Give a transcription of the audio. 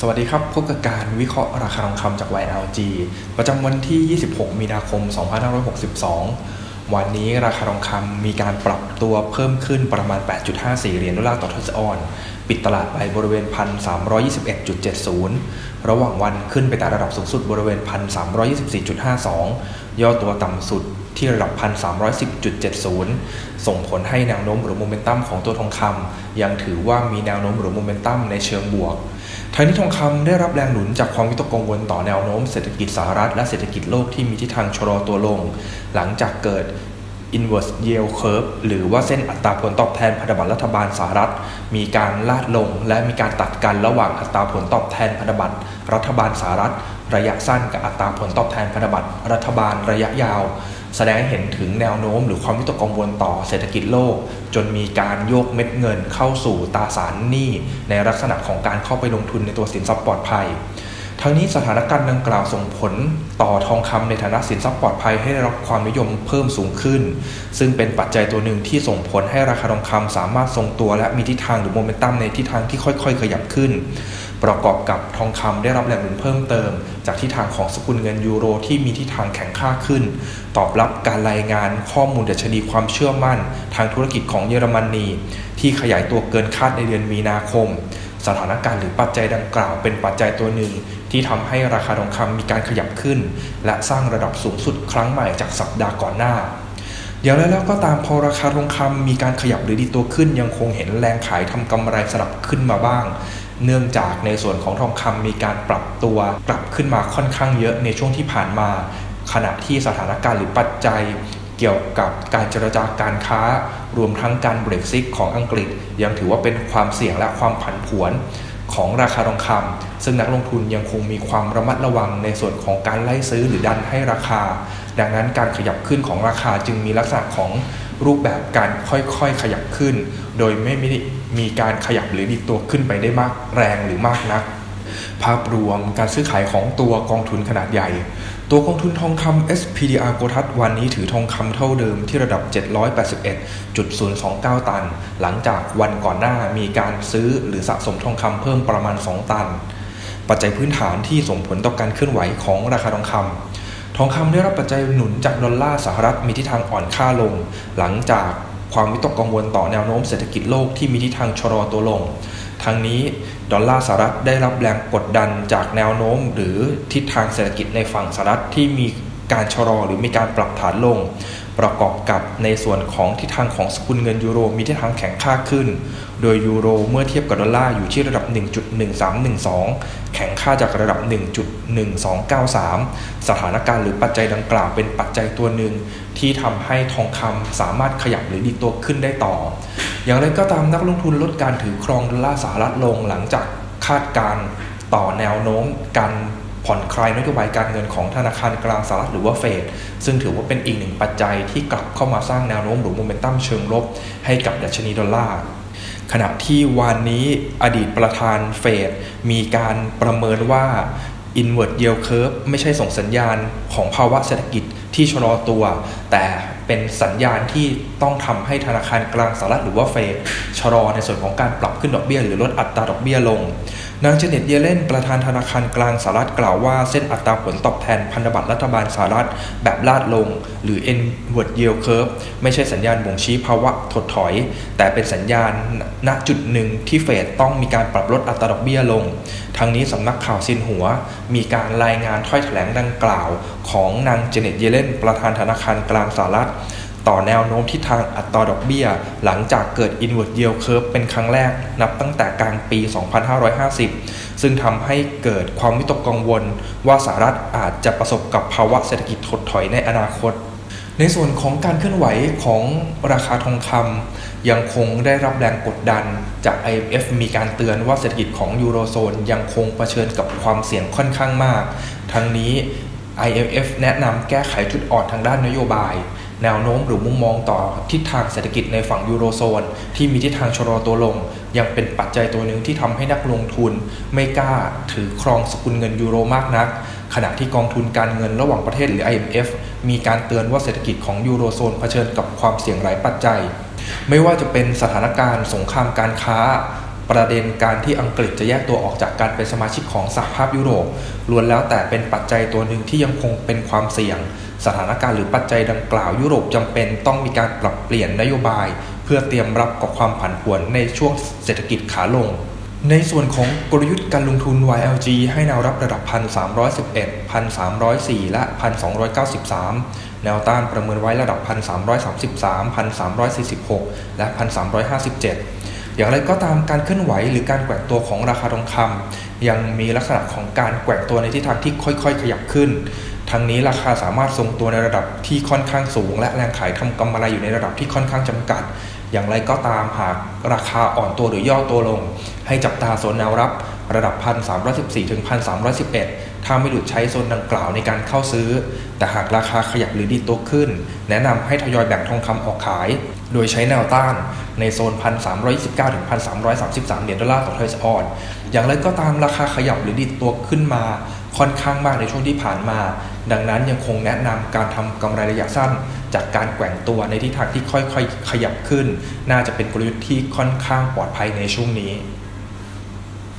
สวัสดีครับ พบกับการวิเคราะห์ราคาทองคำจาก YLG ประจำวันที่ 26 มีนาคม 2562 วันนี้ราคาทองคำมีการปรับตัวเพิ่มขึ้นประมาณ 8.54 เหรียญดอลลาร์ต่อทรัสออน ปิดตลาดไปบริเวณ 1,321.70 ระหว่างวันขึ้นไปแต่ระดับสูงสุดบริเวณ 1,324.52 ย่อตัวต่ำสุดที่ระดับ 1,310.70 ส่งผลให้แนวโน้มหรือโมเมนตัมของตัวทองคำยังถือว่ามีแนวโน้มหรือโมเมนตัมในเชิงบวกทางนี้ทองคำได้รับแรงหนุนจากความวิตกกังวลต่อแนวโน้มเศรษฐกิจสหรัฐและเศรษฐกิจโลกที่มีทิศทางชะลอตัวลง หลังจากเกิด inverse yield curve หรือว่าเส้นอัตราผลตอบแทนพันธบัตรรัฐบาลสหรัฐ มีการลาดลง และมีการตัดกันระหว่างอัตราผลตอบแทนพันธบัตรรัฐบาลสหรัฐ ระยะสั้นกับอัตราผลตอบแทนพันธบัตรรัฐบาลระยะยาว แสดงเห็นถึงแนวโน้ม หรือความวิตกกังวลต่อเศรษฐกิจโลก จนมีการโยกเม็ดเงินเข้าสู่ตราสารหนี้ในลักษณะของการเข้าไปลงทุนในตัวสินทรัพย์ปลอดภัย ทั้งนี้สถานการณ์ดังกล่าวส่งผลต่อทองคำในฐานะสินทรัพย์ปลอดภัยให้ได้รับความนิยมเพิ่มสูงขึ้น ซึ่งเป็นปัจจัยตัวหนึ่งที่ส่งผลให้ราคาทองคำสามารถทรงตัวและมีทิศทางหรือโมเมนตัมในทิศทางที่ค่อยๆ ขยับขึ้น ประกอบกับทองคำได้รับแรงหนุนเพิ่มเติม จากทิศทางของสกุลเงินยูโร ที่มีทิศทางแข็งค่าขึ้น ตอบรับการรายงานข้อมูลดัชนีความเชื่อมั่น ทางธุรกิจของเยอรมนีที่ขยายตัวเกินคาดในเดือนมีนาคม สถานการณ์หรือปัจจัยดังกล่าว เป็นปัจจัยตัวหนึ่ง ที่ทำให้ราคาทองคำมีการขยับขึ้น และสร้างระดับสูงสุดครั้งใหม่จากสัปดาห์ก่อนหน้าอย่างไรแล้วก็ตามพอราคาทองคำมีการขยับหรือดีตัวขึ้น ยังคงเห็นแรงขายทำกำไรสลับขึ้นมาบ้าง เนื่องจากในส่วนของทองคำมีการปรับตัวกลับขึ้นมาค่อนข้างเยอะในช่วงที่ผ่านมา ขณะที่สถานการณ์หรือปัจจัย เกี่ยวกับการเจรจาการค้า รวมทั้งการเบรกซิกของอังกฤษ ยังถือว่าเป็นความเสี่ยงและความผันผวนของราคาทองคำซึ่งนักลงทุนยังคงมีความระมัดระวังในส่วนของการไล่ซื้อหรือดันให้ราคา ดังนั้นการขยับขึ้นของราคาจึงมีลักษณะของรูปแบบการค่อยๆขยับขึ้น โดยไม่มีการขยับหรือดิดตัวขึ้นไปได้มากแรงหรือมากนัก ภาพรวมการซื้อขายของตัวกองทุนขนาดใหญ่ ตัวกองทุนทองคำ SPDR โกทัศวันนี้ถือทองคำเท่าเดิมที่ระดับ 781.029 ตัน หลังจากวันก่อนหน้ามีการซื้อหรือสะสมทองคำเพิ่มประมาณ 2 ตัน ปัจจัยพื้นฐานที่ส่งผลต่อการเคลื่อนไหวของราคาทองคำทองคำได้รับปัจจัยหนุนจากดอลลาร์สหรัฐมีทิศทางอ่อนค่าลง หลังจากความวิตกกังวลต่อแนวโน้มเศรษฐกิจโลกที่มีทิศทางชะลอตัวลง ทั้งนี้ดอลลาร์สหรัฐได้รับแรงกดดันจากแนวโน้ม หรือทิศทางเศรษฐกิจในฝั่งสหรัฐที่มีการชะลอหรือมีการปรับฐานลง ประกอบกับในส่วนของทิศทางของสกุลเงินยูโร มีทิศทางแข็งค่าขึ้น โดยยูโรเมื่อเทียบกับดอลลาร์อยู่ที่ระดับ 1.1312 แข็งค่าจากระดับ 1.1293 สถานการณ์หรือปัจจัยดังกล่าวเป็นปัจจัยตัวหนึ่งที่ทำให้ทองคำสามารถขยับหรือดีตัวขึ้นได้ต่อ อย่างไรก็ตามนักลงทุนลดการถือครองดอลลาร์สหรัฐลงหลังจากคาดการต่อแนวโน้มการผ่อนคลายนโยบายการเงินของธนาคารกลางสหรัฐหรือว่าเฟดซึ่งถือว่าเป็นอีกหนึ่งปัจจัยที่กลับเข้ามาสร้างแนวโน้มหรือโมเมนตัมเชิงลบให้กับดัชนีดอลลาร์ขณะที่วันนี้อดีตประธานเฟดมีการประเมินว่า inward yield curve ไม่ใช่ส่งสัญญาณของภาวะเศรษฐกิจที่ชะลอตัวแต่เป็นสัญญาณที่ต้องทำให้ธนาคารกลางสหรัฐหรือว่าเฟดชะลอในส่วนของการปรับขึ้นดอกเบี้ย หรือลดอัตราดอกเบี้ยลง นางเจเน็ตเยเลนประธานธนาคารกลางสหรัฐกล่าวว่าเส้นอัตราผลตอบแทนพันธบัตรรัฐบาลสหรัฐแบบลาดลง หรือ inward yield curve ไม่ใช่สัญญาณบ่งชี้ภาวะถดถอย แต่เป็นสัญญาณณจุดหนึ่งที่เฟดต้องมีการปรับลดอัตราดอกเบี้ยลง ทั้งนี้สำนักข่าวซินหัว มีการรายงานถ้อยแถลงดังกล่าว ของนางเจเน็ตเยเลนประธานธนาคารกลางสหรัฐ ต่อแนวโน้มที่ทางอัตราดอกเบี้ย หลังจากเกิด inward yield curve เป็นครั้งแรกนับตั้งแต่กลางปี 2550 ซึ่งทำให้เกิดความวิตกกังวล ว่าสหรัฐอาจจะประสบกับภาวะเศรษฐกิจถดถอยในอนาคตในส่วนของการเคลื่อนไหวของราคาทองคำยังคงได้รับแรงกดดันจาก IMF มีการเตือนว่าเศรษฐกิจของยูโรโซนยังคงเผชิญกับความเสี่ยงค่อนข้างมาก ทั้งนี้ IMF แนะนำแก้ไขจุดอ่อนทางด้านนโยบาย แนวโน้มหรือมุมมองต่อทิศทางเศรษฐกิจในฝั่งยูโรโซน ที่มีทิศทางชะลอตัวลง ยังเป็นปัจจัยตัวหนึ่งที่ทำให้นักลงทุน ไม่กล้าถือครองสกุลเงินยูโรมากนัก ขณะที่กองทุนการเงินระหว่างประเทศหรือ IMF มีการเตือนว่าเศรษฐกิจของยูโรโซนเผชิญกับความเสี่ยงหลายปัจจัย ไม่ว่าจะเป็นสถานการณ์สงครามการค้า ประเด็นการที่อังกฤษจะแยกตัวออกจากการเป็นสมาชิกของสหภาพยุโรปล้วนแล้วแต่เป็นปัจจัยตัวหนึ่งที่ยังคงเป็นความเสี่ยง สถานการณ์หรือปัจจัยดังกล่าวยุโรปจำเป็นต้องมีการปรับเปลี่ยนนโยบาย เพื่อเตรียมรับกับความผันผวนในช่วงเศรษฐกิจขาลง ในส่วนของกลยุทธ์การลงทุน YLG ให้แนวรับระดับ 1,311 1,304 และ 1,293 แนวต้านประเมินไว้ระดับ 1,333 1,346 และ 1,357 อย่างไรก็ตามการเคลื่อนไหวหรือการแกว่งตัวของราคาทองคำยังมีลักษณะของการแกว่งตัวในทิศทางที่ค่อยๆ ขยับขึ้นทั้งนี้ราคาสามารถทรงตัวในระดับที่ค่อนข้างสูง และแรงขายทำกำไรอยู่ในระดับที่ค่อนข้างจำกัด อย่างไรก็ตามหากราคาอ่อนตัวหรือย่อตัวลง ให้จับตาโซนแนวรับระดับ 1,314ถึง1,311 ถ้าไม่หลุดใช้โซนดังกล่าวในการเข้าซื้อ แต่หากราคาขยับหรือดีตัวขึ้น แนะนำให้ทยอยแบ่งทองคำออกขาย โดยใช้แนวต้านในโซน 1,329ถึง1,333 เหรียญดอลลาร์ต่อทอยส์ออน อย่างไรก็ตามราคาขยับหรือดีตัวขึ้นมาค่อนข้างมากในช่วงที่ผ่านมา ดังนั้นยังคงแนะนำการทำกำไรระยะสั้น จากการแกว่งตัวในทิศทางที่ค่อยๆ ขยับขึ้น น่าจะเป็นกลยุทธ์ที่ค่อนข้างปลอดภัยในช่วงนี้